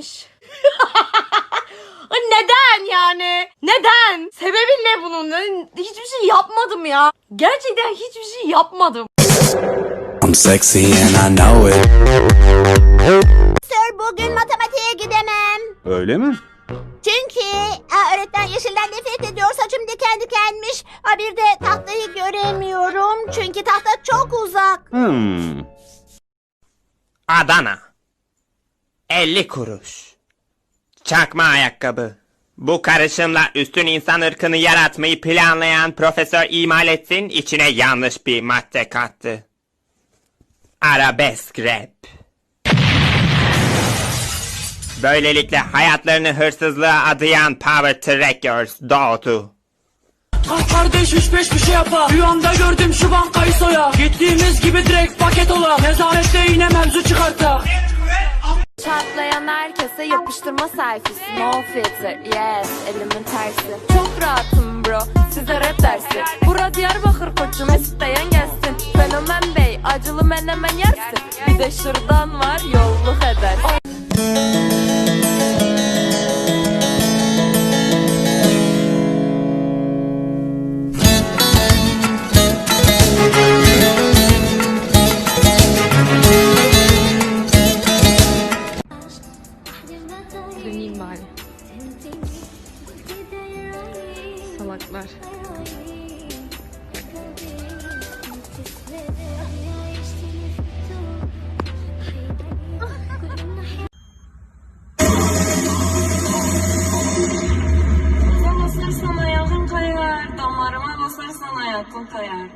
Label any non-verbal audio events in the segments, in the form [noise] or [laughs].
engellemiş. [laughs] Neden yani? Neden? Sebebi ne bunun? Hiçbir şey yapmadım ya. Gerçekten hiçbir şey yapmadım. I'm sexy and I know it. Sir bugün matematiğe gidemem. Öyle mi? Çünkü aa, öğretmen yeşilden nefret ediyor. Saçım diken dikenmiş. Ha, bir de tahtayı göremiyorum. Çünkü tahta çok uzak. Hmm. Adana. 50 kuruş. Çakma ayakkabı. Bu karışımla üstün insan ırkını yaratmayı planlayan Profesör İmalettin içine yanlış bir madde kattı. Arabesk rap. Böylelikle hayatlarını hırsızlığa adayan Power Trackers doğdu. Ah kardeş üç beş bir şey yapa Rüyamda gördüm şu bankayı soya Gittiğimiz gibi direkt paket ola Nezarette yine mevzu çıkarta Çatlayan herkese yapıştırma selfiesi No filter yes elimin tersi. Çok rahatım bro size rap dersi. Bura Diyarbakır koçum isteyen gelsin. Fenomen bey acılı menemen yersin. Bir de şırdan var yolluk eder kayar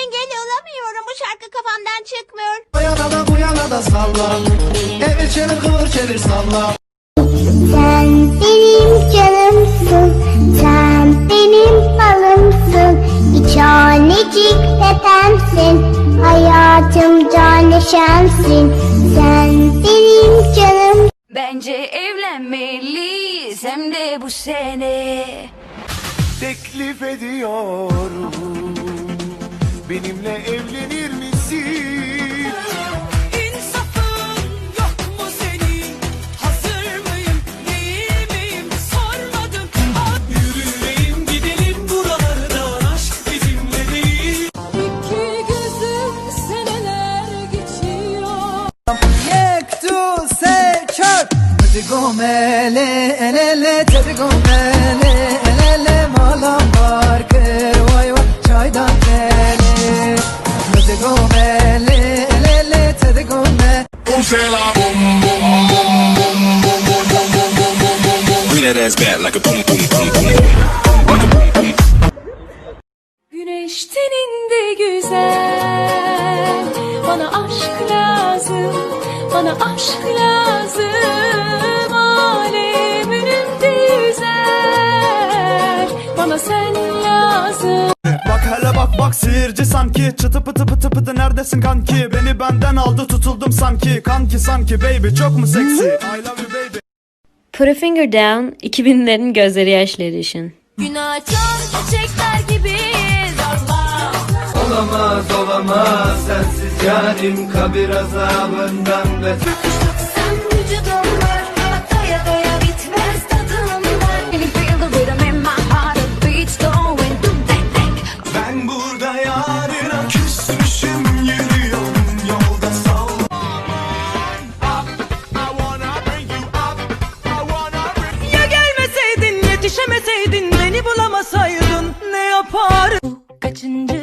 Engel olamıyorum. Bu şarkı kafamdan çıkmıyor. O yana da bu yana da salla Evir çevir kıvır çevir salla Sen benim canımsın, sen benim balımsın. Bir tanecik tepemsin, hayatımda neşemsin. Sen benim canım. Bence evlenmeliyiz hem de bu sene. Teklif ediyorum. Benimle evlenir misin? İnsafın yok mu senin? Hazır mıyım değil miyim? Sormadım. Yürüyeyim gidelim buralardan Aşk bizimle değil. İki gözüm seneler geçiyor. Yek tu se çak gomele elele Hadi gomele elele Malam var vay vay Çaydan deli Hadi gomele elele Hadi gomele Bring that ass back like a boom, boom, boom, boom. Güneş teninde güzel Bana aşk lazım Bana aşk lazım Alem önümde yüzer Bana sen lazım. Bak hele bak bak sihirci sanki. Çıtı pıtı pıtı pıtı neredesin kanki? Beni benden aldı tutuldum sanki. Kanki sanki baby çok mu seksi? I love you baby. Put a finger down 2000'lerin gözleri yaşlı edition. Gün açan çiçekler Allah Olamaz olamaz. Sensiz yarim kabir azabından beter Sen vücudum var Doya doya bitmez tadından. Can you feel the rhythm in my heart The beats going dum dang dang Ben burada yarına küsmüşüm yürüyorum yolda sal Ya gelmeseydin yetişemeseydin Beni bulamasaydın ne yapardın Kaçıncı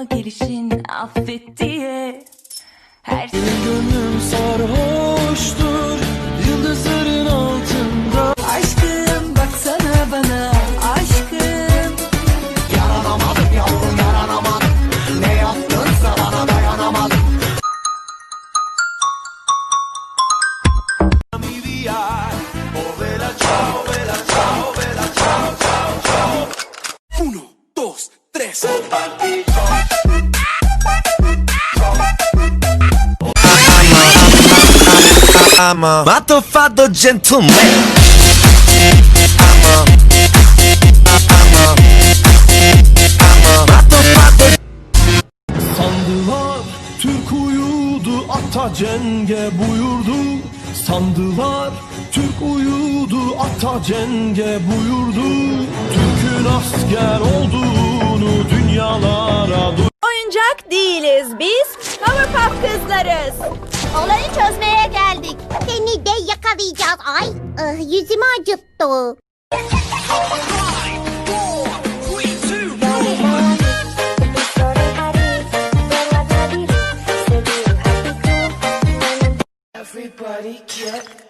kapıma gelişin affet diye? Her Gönlüm sarhoştur yıldızların altında. Aşkım baksana bana Aşkım. Yaranamadım yavrum yaranamadım Ne yaptınsa bana dayanamadım Uno, dos, tres. I'm a motherfucker gentleman. I'm a, I'm a, I'm a motherfucker. Sandılar Türk uyudu ata cenge buyurdu. Sandılar Türk uyudu ata cenge buyurdu. Türk'ün asker olduğunu dünyalara duyurdu. Oyuncak değiliz biz. Powerpuff kızlarız. Olayı çözmeye geldik. Seni de yakalayacağız. Ay ah, yüzümü acıttı. Yabancı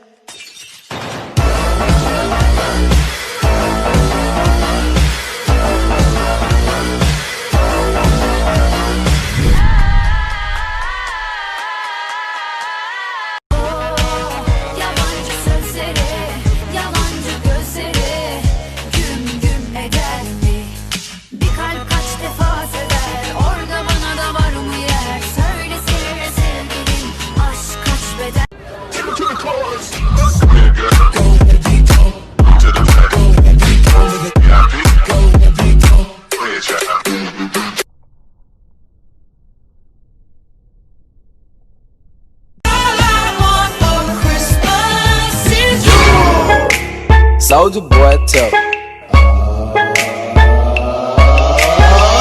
Soldier boy tough.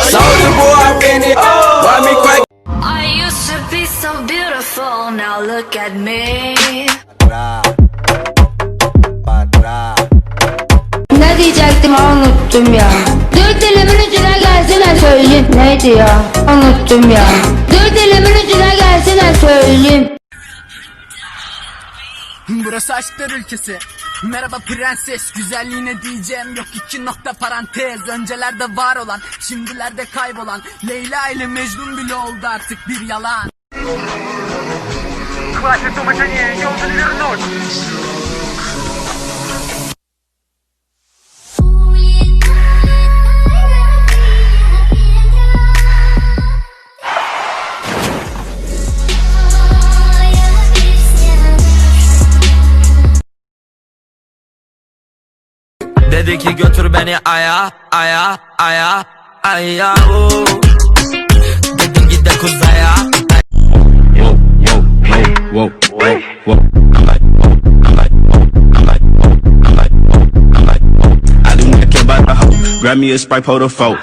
Soldier boy been it. Why me crack? I used to be so beautiful Now look at me Ne diyecektim unuttum ya. Dur dilimin ucuna gelsene söyleyeyim. Neydi ya? Unuttum ya. Dur dilimin ucuna gelsene söyleyeyim. Burası aşklar ülkesi. Merhaba prenses, güzelliğine diyeceğim yok iki nokta parantez. Öncelerde var olan, şimdilerde kaybolan. Leyla ile Mecnun bile oldu artık bir yalan. Dedi ki götür beni aya aya aya aya uh. Dedim git de kuzaya Yo yo yo wow wow wow Grab me a Sprite, hold a four.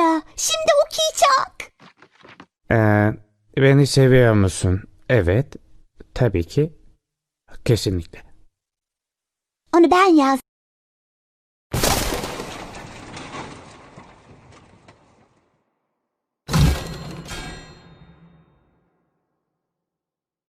Bakıyor. Şimdi okuyacak. Ee, beni seviyor musun? Evet. Tabii ki. Kesinlikle. Onu ben yaz.